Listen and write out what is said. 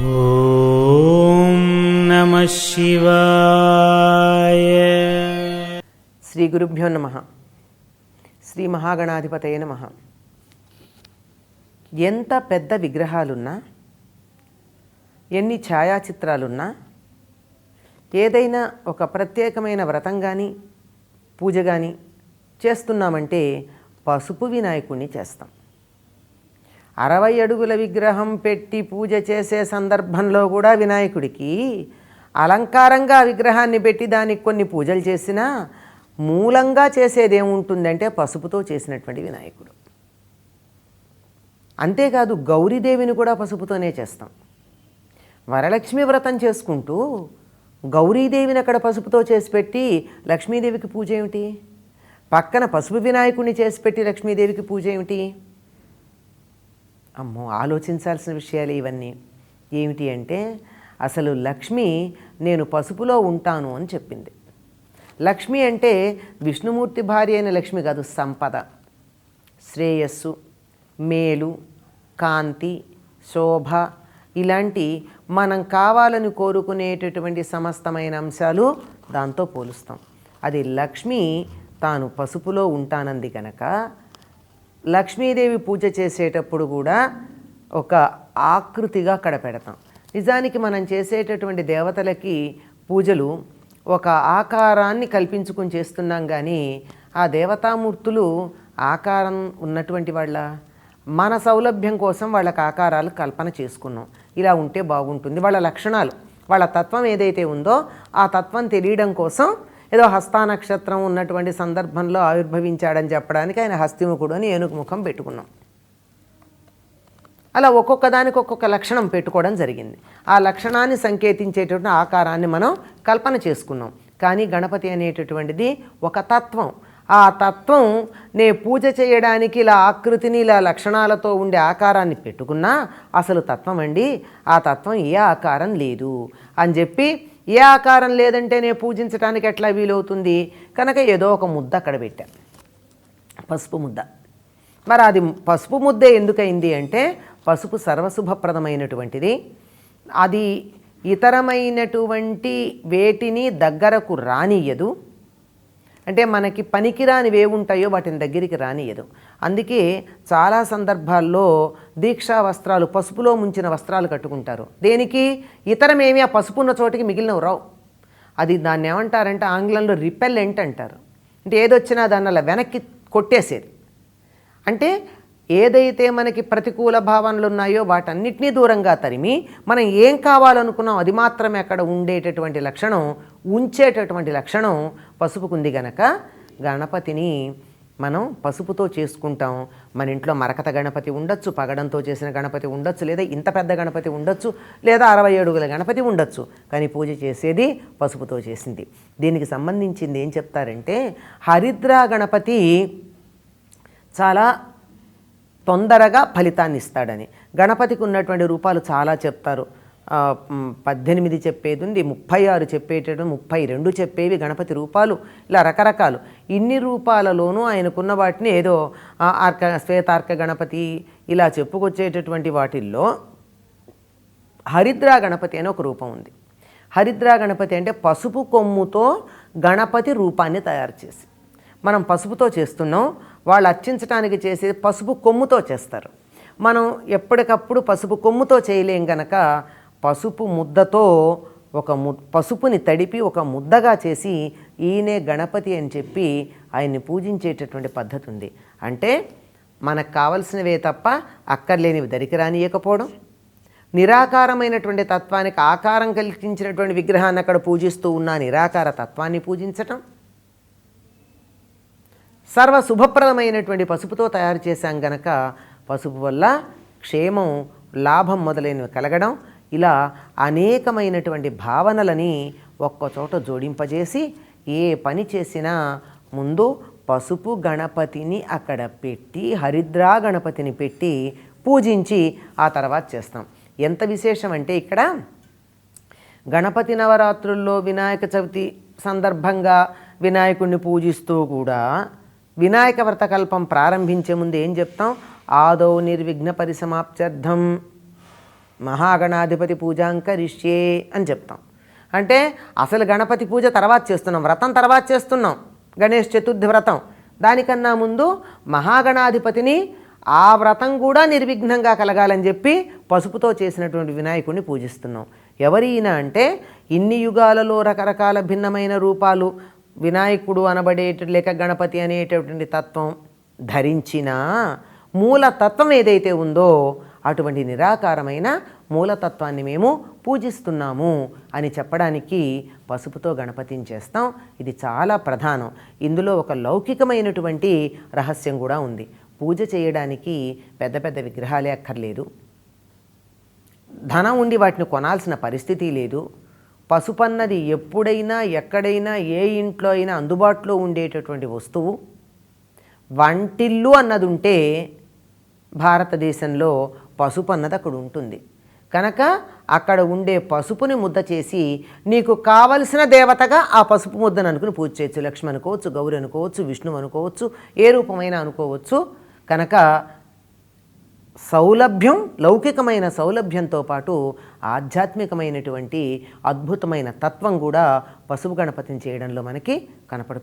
ఓం నమ శివాయ. శ్రీ గురుభ్యో నమ. శ్రీ మహాగణాధిపతయ నమ. ఎంత పెద్ద విగ్రహాలున్నా ఎన్ని ఛాయాచిత్రాలున్నా ఏదైనా ఒక ప్రత్యేకమైన వ్రతం కానీ పూజ కానీ చేస్తున్నామంటే పసుపు వినాయకుడిని చేస్తాం. అరవై అడుగుల విగ్రహం పెట్టి పూజ చేసే సందర్భంలో కూడా వినాయకుడికి అలంకారంగా విగ్రహాన్ని పెట్టి దానికి కొన్ని పూజలు చేసినా మూలంగా చేసేది ఏముంటుందంటే పసుపుతో చేసినటువంటి వినాయకుడు. అంతేకాదు గౌరీదేవిని కూడా పసుపుతోనే చేస్తాం. వరలక్ష్మి వ్రతం చేసుకుంటూ గౌరీదేవిని అక్కడ పసుపుతో చేసి పెట్టి లక్ష్మీదేవికి పూజ ఏమిటి? పక్కన పసుపు వినాయకుడిని చేసి పెట్టి లక్ష్మీదేవికి పూజ ఏమిటి? అమ్మో ఆలోచించాల్సిన విషయాలు ఇవన్నీ. ఏమిటి అంటే అసలు లక్ష్మి నేను పసుపులో ఉంటాను అని చెప్పింది. లక్ష్మి అంటే విష్ణుమూర్తి భార్య అయిన లక్ష్మి కాదు సంపద. శ్రేయస్సు మేలు కాంతి శోభ ఇలాంటి మనం కావాలని కోరుకునేటటువంటి సమస్తమైన అంశాలు దాంతో పోలుస్తాం. అది లక్ష్మి తాను పసుపులో ఉంటానంది కనుక లక్ష్మీదేవి పూజ చేసేటప్పుడు కూడా ఒక ఆకృతిగా అక్కడ పెడతాం నిజానికి మనం చేసేటటువంటి దేవతలకి పూజలు ఒక ఆకారాన్ని కల్పించుకుని చేస్తున్నాం కానీ ఆ దేవతామూర్తులు ఆకారం ఉన్నటువంటి వాళ్ళ మన సౌలభ్యం కోసం వాళ్ళకి ఆకారాలు కల్పన చేసుకున్నాం. ఇలా ఉంటే బాగుంటుంది. వాళ్ళ లక్షణాలు వాళ్ళ తత్వం ఏదైతే ఉందో ఆ తత్వం తెలియడం కోసం ఏదో హస్తా నక్షత్రం ఉన్నటువంటి సందర్భంలో ఆవిర్భవించాడని చెప్పడానికి ఆయన హస్తిముఖుడు అని ఏనుగు ముఖం పెట్టుకున్నాం. అలా ఒక్కొక్క దానికి ఒక్కొక్క లక్షణం పెట్టుకోవడం జరిగింది. ఆ లక్షణాన్ని సంకేతించేటటువంటి ఆకారాన్ని మనం కల్పన చేసుకున్నాం. కానీ గణపతి అనేటటువంటిది ఒక తత్వం. ఆ తత్వం నే పూజ చేయడానికి ఇలా ఆకృతిని ఇలా లక్షణాలతో ఉండే ఆకారాన్ని పెట్టుకున్నా అసలు తత్వం అండి ఆ తత్వం ఏ ఆకారం లేదు అని చెప్పి ఏ ఆకారం లేదంటే నేను పూజించడానికి ఎట్లా వీలవుతుంది? కనుక ఏదో ఒక ముద్ద అక్కడ పెట్టా. పసుపు ముద్ద. మరి అది పసుపు ముద్ద ఎందుకైంది అంటే పసుపు సర్వశుభప్రదమైనటువంటిది. అది ఇతరమైనటువంటి వేటిని దగ్గరకు రానియదు అంటే మనకి పనికిరాని ఉంటాయో వాటిని దగ్గరికి రానియదు అందుకే చాలా సందర్భాల్లో దీక్షా వస్త్రాలు పసుపులో ముంచిన వస్త్రాలు కట్టుకుంటారు. దేనికి? ఇతరమేమి ఆ పసుపు ఉన్న చోటికి మిగిలినవి రావు. అది దాన్ని ఏమంటారంటే ఆంగ్లంలో రిపెల్లెంట్ అంటారు. అంటే ఏదొచ్చినా దాన్ని అలా వెనక్కి కొట్టేసేది. అంటే ఏదైతే మనకి ప్రతికూల భావనలు ఉన్నాయో వాటన్నిటినీ దూరంగా తరిమి మనం ఏం కావాలనుకున్నాం అది మాత్రమే అక్కడ ఉండేటటువంటి లక్షణం ఉంచేటటువంటి లక్షణం పసుపుకుంది గనక గణపతిని మనం పసుపుతో చేసుకుంటాం. మన ఇంట్లో మరకత గణపతి ఉండొచ్చు పగడంతో చేసిన గణపతి ఉండొచ్చు లేదా ఇంత పెద్ద గణపతి ఉండొచ్చు లేదా అరవై అడుగుల గణపతి ఉండొచ్చు. కానీ పూజ చేసేది పసుపుతో చేసింది. దీనికి సంబంధించింది ఏం చెప్తారంటే హరిద్రా గణపతి చాలా తొందరగా ఫలితాన్ని ఇస్తాడని. గణపతికి ఉన్నటువంటి రూపాలు చాలా చెప్తారు. పద్దెనిమిది చెప్పేది ఉంది ముప్పై ఆరు చెప్పేటటువంటి ముప్పై రెండు చెప్పేవి గణపతి రూపాలు ఇలా రకరకాలు. ఇన్ని రూపాలలోనూ ఆయనకున్న వాటిని ఏదో ఆర్క శ్వేతార్క గణపతి ఇలా చెప్పుకొచ్చేటటువంటి వాటిల్లో హరిద్రా గణపతి అనే ఒక రూపం ఉంది. హరిద్రా గణపతి అంటే పసుపు కొమ్ముతో గణపతి రూపాన్ని తయారు చేసి. మనం పసుపుతో చేస్తున్నాం వాళ్ళు అర్చించడానికి చేసేది పసుపు కొమ్ముతో చేస్తారు. మనం ఎప్పటికప్పుడు పసుపు కొమ్ముతో చేయలేం గనక పసుపు ముద్దతో ఒక ము పసుపుని తడిపి ఒక ముద్దగా చేసి ఈయనే గణపతి అని చెప్పి ఆయన్ని పూజించేటటువంటి పద్ధతి ఉంది అంటే మనకు కావలసినవే తప్ప అక్కర్లేనివి దరికి రానియకపోవడం. నిరాకారమైనటువంటి తత్వానికి ఆకారం కల్పించినటువంటి విగ్రహాన్ని అక్కడ పూజిస్తూ ఉన్న నిరాకార తత్వాన్ని పూజించటం. సర్వ శుభప్రదమైనటువంటి పసుపుతో తయారు చేశాం గనక పసుపు వల్ల క్షేమం లాభం మొదలైనవి కలగడం ఇలా అనేకమైనటువంటి భావనలని ఒక్కచోట జోడింపజేసి ఏ పని చేసినా ముందు పసుపు గణపతిని అక్కడ పెట్టి హరిద్రా గణపతిని పెట్టి పూజించి ఆ తర్వాత చేస్తాం. ఎంత విశేషం అంటే ఇక్కడ గణపతి నవరాత్రుల్లో వినాయక చవితి సందర్భంగా వినాయకుడిని పూజిస్తూ కూడా వినాయక వ్రతకల్పం ప్రారంభించే ముందు ఏం చెప్తాం? ఆదౌ నిర్విఘ్న పరిసమాప్త్యర్థం మహాగణాధిపతి పూజాంకరిష్యే అని చెప్తాం. అంటే అసలు గణపతి పూజ తర్వాత చేస్తున్నాం వ్రతం తర్వాత చేస్తున్నాం గణేష్ చతుర్థి వ్రతం. దానికన్నా ముందు మహాగణాధిపతిని ఆ వ్రతం కూడా నిర్విఘ్నంగా కలగాలని చెప్పి పసుపుతో చేసినటువంటి వినాయకుడిని పూజిస్తున్నాం. ఎవరైనా అంటే ఇన్ని యుగాలలో రకరకాల భిన్నమైన రూపాలు వినాయకుడు అనబడేట లేక గణపతి అనేటటువంటి తత్వం ధరించినా మూలతత్వం ఏదైతే ఉందో అటువంటి నిరాకారమైన మూలతత్వాన్ని మేము పూజిస్తున్నాము అని చెప్పడానికి పసుపుతో గణపతిని చేస్తాం. ఇది చాలా ప్రధానం. ఇందులో ఒక లౌకికమైనటువంటి రహస్యం కూడా ఉంది. పూజ చేయడానికి పెద్ద పెద్ద విగ్రహాలే అక్కర్లేదు. ధనం ఉండి వాటిని కొనాల్సిన పరిస్థితి లేదు. పసుపు అన్నది ఎప్పుడైనా ఎక్కడైనా ఏ ఇంట్లో అయినా అందుబాటులో ఉండేటటువంటి వస్తువు. వంటిల్లు అన్నది ఉంటే భారతదేశంలో పసుపు అన్నది అక్కడ ఉంటుంది కనుక అక్కడ ఉండే పసుపుని ముద్ద చేసి నీకు కావలసిన దేవతగా ఆ పసుపు ముద్దను అనుకుని పూజ చేయొచ్చు. లక్ష్మి అనుకోవచ్చు గౌరి అనుకోవచ్చు విష్ణువు అనుకోవచ్చు ఏ రూపమైనా అనుకోవచ్చు. కనుక సౌలభ్యం లౌకికమైన సౌలభ్యంతో పాటు ఆధ్యాత్మికమైనటువంటి అద్భుతమైన తత్వం కూడా పసుపు గణపతిని చేయడంలో మనకి కనపడుతుంది.